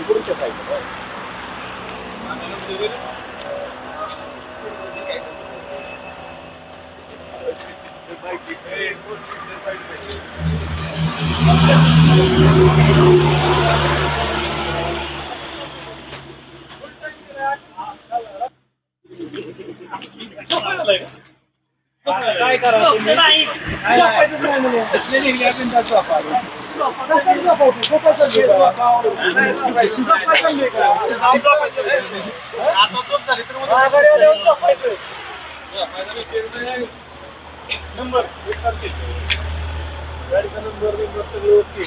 इकडूनच्या साईडला काय? झोपायचंच नाही नंबर. गाडीचा नंबर सगळं ओके.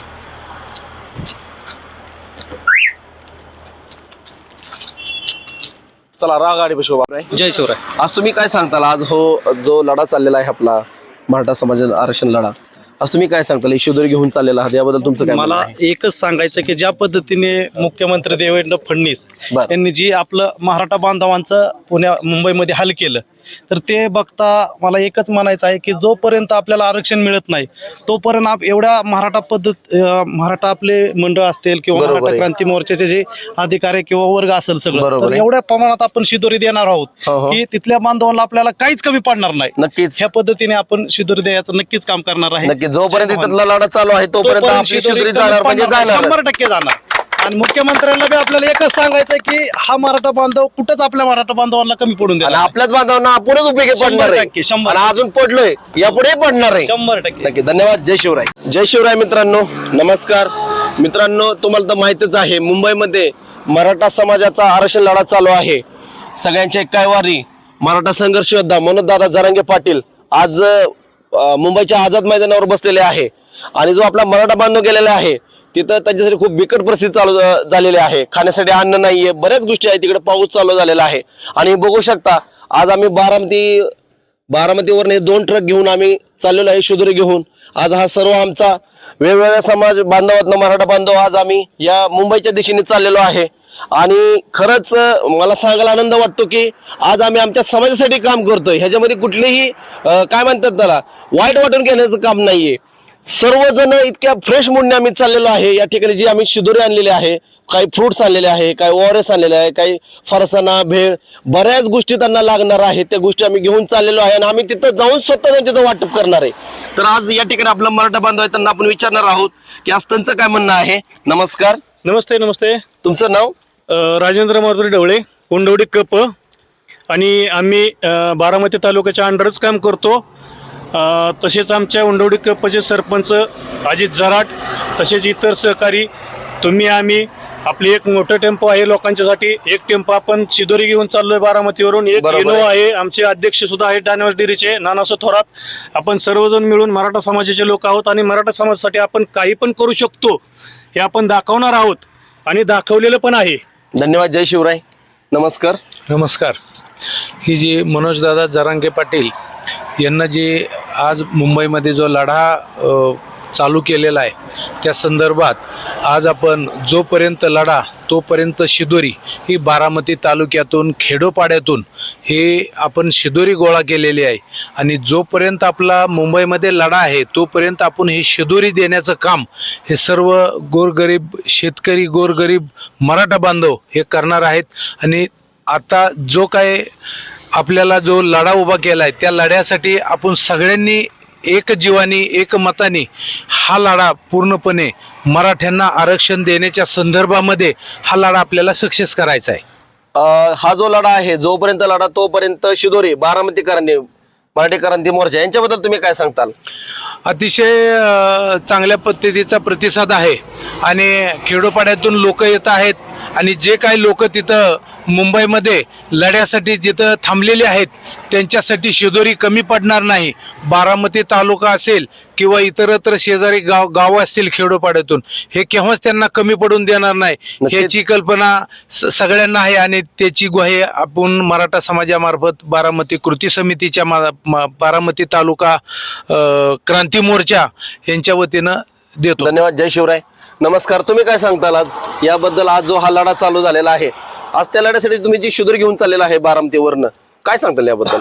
चला राग गाडी शोभा जय शिवराय आज तुम्ही काय सांगताल आज हो जो लढा चाललेला आहे आपला मराठा समाज आरक्षण लढा आज तुम्ही काय सांगताल शिदोरी घेऊन चाललेला आहात याबद्दल तुमचं काय मला? एकच सांगायचं की ज्या पद्धतीने मुख्यमंत्री देवेंद्र फडणवीस. यांनी जी आपलं मराठा बांधवांचं पुण्या मुंबईमध्ये हाल केलं तर ते बघता मला एकच म्हणायचं आहे की जोपर्यंत आपल्याला आरक्षण मिळत नाही तोपर्यंत आप एवढ्या मराठा पद्धत मराठा आपले मंडळ असतील किंवा मराठा. क्रांती मोर्चाचे जे अधिकारी किंवा वर्ग असेल सगळं तर. एवढ्या प्रमाणात आपण शिदोरी देणार हो, हो. आहोत की तिथल्या बांधवांना आपल्याला काहीच कमी पडणार नाही. नक्कीच. ह्या पद्धतीने आपण शिदोरी द्यायचं नक्कीच काम करणार आहे. जोपर्यंत लढा चालू आहे तोपर्यंत म्हणजे शंभर टक्के जाणार. आणि मुख्यमंत्र्यांना बी आपल्याला एकच सांगायचं की हा मराठा बांधव कुठंच आपल्या मराठा बांधवांना कमी पडून आणि देणार आपल्याच बांधवांना आपणच उपयोगी शंभर पडणार आहे. टक्के, शंभर आणि अजून पडलोय यापुढे पडणार आहे. शंभर टक्के. नक्की धन्यवाद. जय शिवराय. जय शिवराय मित्रांनो. नमस्कार. मित्रांनो तुम्हाला तर माहितच आहे मुंबईमध्ये मराठा समाजाचा आरक्षण लढा चालू आहे. सगळ्यांचे कैवारी मराठा संघर्ष योद्धा मनोज दादा जरांगे पाटील आज अं, मुंबईच्या आझाद मैदानावर बसलेले आहे. आणि जो आपला मराठा बांधव गेलेला आहे तिथं त्यांच्यासाठी खूप बिकट परिस्थिती चालू झालेली आहे. खाण्यासाठी अन्न नाहीये. बऱ्याच गोष्टी आहेत. तिकडे पाऊस चालू झालेला आहे. आणि बघू शकता आज आम्ही बारामती बारामतीवरून हे दोन ट्रक घेऊन आम्ही चाललेलो आहे शुद्र घेऊन. आज हा सर्व आमचा वेगवेगळ्या समाज बांधवातनं मराठा बांधव आज आम्ही या मुंबईच्या दिशेने चाललेलो आहे. आणि खरंच मला सांगायला आनंद वाटतो की आज आम्ही आमच्या समाजासाठी काम करतोय. ह्याच्यामध्ये कुठलेही काय म्हणतात त्याला वाईट वाटून घेण्याचं काम नाहीये. सर्वजण इतक्या फ्रेश मूडने आम्ही चाललेलो आहे. या ठिकाणी जी आम्ही शिदोरी आणलेली आहे काही फ्रुट्स आणलेले आहे काही ओआरएस आणलेले आहे काही फरसाना भेळ बऱ्याच गोष्टी त्यांना लागणार आहे. त्या गोष्टी आम्ही घेऊन चाललेलो आहे आणि आम्ही तिथं जाऊन स्वतः जाऊन तिथं वाटप करणार आहे. तर आज या ठिकाणी आपला मराठा बांधव आहे त्यांना आपण विचारणार आहोत की आज त्यांचं काय म्हणणं आहे? नमस्कार. नमस्ते नमस्ते. तुमचं नाव? राजेंद्र मारुती ढवळे कोंडवडी कप. आणि आम्ही बारामती तालुक्याच्या अंडरच काम करतो. तसेच आमच्या उंडवडी कप्पचे सरपंच अजित जराट तसेच इतर सहकारी तुम्ही आम्ही आपली एक मोठं टेम्पो आहे लोकांच्यासाठी. एक टेम्पो आपण शिदोरी घेऊन चाललोय बारामतीवरून. एक इनोवा आहे. आमचे अध्यक्ष सुद्धा आहेत डायनॉस डेअरीचे नानासो थोरात. आपण सर्वजण मिळून मराठा समाजाचे लोक आहोत आणि मराठा समाजासाठी आपण काही पण करू शकतो हे आपण दाखवणार आहोत आणि दाखवलेलं पण आहे. धन्यवाद. जय शिवराय. नमस्कार. नमस्कार. ही जी मनोजदादा जरांगे पाटील यांना जे आज मुंबईमध्ये जो लढा चालू केलेला आहे त्या संदर्भात आज आपण जोपर्यंत लढा तोपर्यंत शिदोरी ही बारामती तालुक्यातून खेडोपाड्यातून हे आपण शिदोरी गोळा केलेली आहे आणि जोपर्यंत आपला मुंबईमध्ये लढा आहे तोपर्यंत आपण ही शिदोरी देण्याचं काम हे सर्व गोरगरीब शेतकरी गोरगरीब मराठा बांधव हे करणार आहेत. आणि आता जो काय आपल्याला जो लढा उभा केला आहे त्या लढ्यासाठी आपण सगळ्यांनी एक जीवानी एक मताने हा लढा पूर्णपणे मराठ्यांना आरक्षण देण्याच्या संदर्भामध्ये हा लढा आपल्याला सक्सेस करायचा आहे. हा जो लढा आहे जोपर्यंत लढा तोपर्यंत शिदोरी बारामती क्रांती मराठी क्रांती मोर्चा यांच्याबद्दल तुम्ही काय सांगताल? अतिशय चांगल्या पद्धतीचा प्रतिसाद आहे आणि खेडोपाड्यातून लोक येत आहेत आणि जे काही लोक तिथं मुंबईमध्ये लढ्यासाठी जिथं थांबलेले आहेत त्यांच्यासाठी शेजारी कमी पडणार नाही. बारामती तालुका असेल किंवा इतरत्र शेजारी गाव गावं असतील खेडोपाड्यातून हे केव्हाच त्यांना कमी पडून देणार नाही. ह्याची कल्पना सगळ्यांना आहे आणि त्याची ग्वाही आपण मराठा समाजामार्फत बारामती कृती समितीच्या बारामती तालुका क्रांती मोर्चा यांच्या वतीनं देतो. धन्यवाद. जय शिवराय. नमस्कार तुम्ही काय सांगताल आज? याबद्दल आज जो हा लढा चालू झालेला आहे आज त्या लढ्यासाठी तुम्ही जी शिदोरी घेऊन चाललेला आहे बारामतीवरनं काय सांगताल याबद्दल?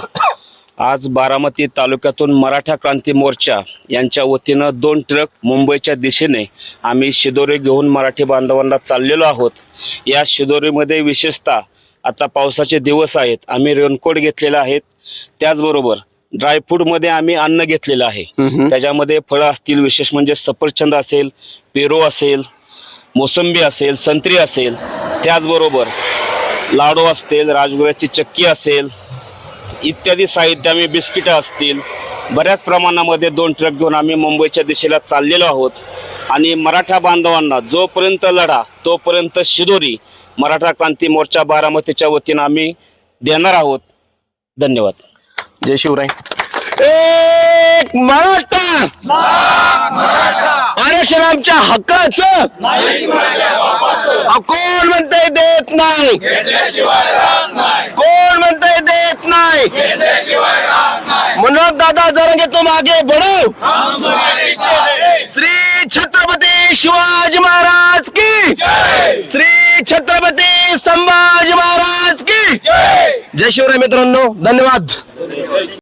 आज बारामती तालुक्यातून मराठा क्रांती मोर्चा यांच्या वतीनं दोन ट्रक मुंबईच्या दिशेने आम्ही शिदोरी घेऊन मराठी बांधवांना चाललेलो आहोत. या शिदोरीमध्ये विशेषतः आता पावसाचे दिवस आहेत आम्ही रेनकोट घेतलेले आहेत त्याचबरोबर ड्रायफ्रूटमध्ये आम्ही अन्न घेतलेलं आहे. त्याच्यामध्ये फळं असतील विशेष म्हणजे सफरचंद असेल पेरू असेल मोसंबी असेल संत्री असेल त्याचबरोबर लाडू असतील राजगुऱ्याची चक्की असेल इत्यादी साहित्य आम्ही बिस्किटं असतील. बऱ्याच प्रमाणामध्ये दोन ट्रक घेऊन आम्ही मुंबईच्या दिशेला चाललेलो आहोत. आणि मराठा बांधवांना जोपर्यंत लढा तोपर्यंत शिदोरी मराठा क्रांती मोर्चा बारामतीच्या वतीनं आम्ही देणार आहोत. धन्यवाद. जय शिवराय. एक मराठा! आरक्षण आमच्या हक्काचं! कोण म्हणतंय देत नाही? कोण म्हणताय देत नाही? म्हणून दादा जरा घेतो मागे बढ़ो श्री छत्रपती शिवाजी महाराज की! श्री छत्रपती संभाजी महाराज की! जय शिवराय मित्रांनो धन्यवाद!